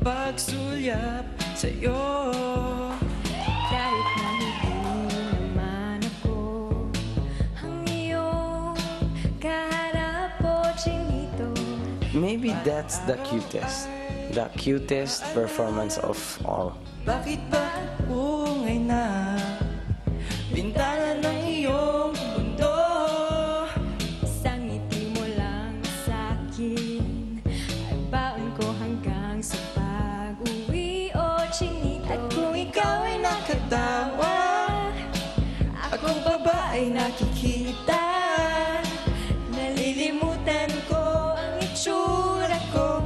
magsulyap sa'yo Kahit na hindi naman ako Ang iyong kaharap o chinito Maybe that's the cutest. The cutest performance of all. Bakit ba ungay na Bintana babae nakikita Nalilimutan ko ang itsura ko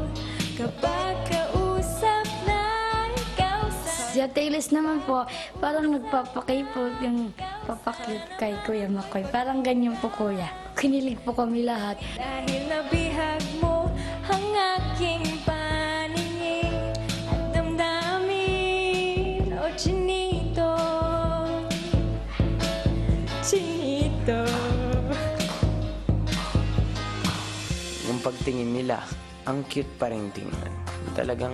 Kapag kausap na ikaw sa Si Ate Ilis naman po, parang nagpapakay po yung papakit kay Kuya Makoy. Parang ganyan po Kuya. Kinilig po kami lahat. Dahil nabihag mo ang Chinito Yung pagtingin nila, ang cute pa rin tingnan. Talagang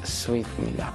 sweet nila.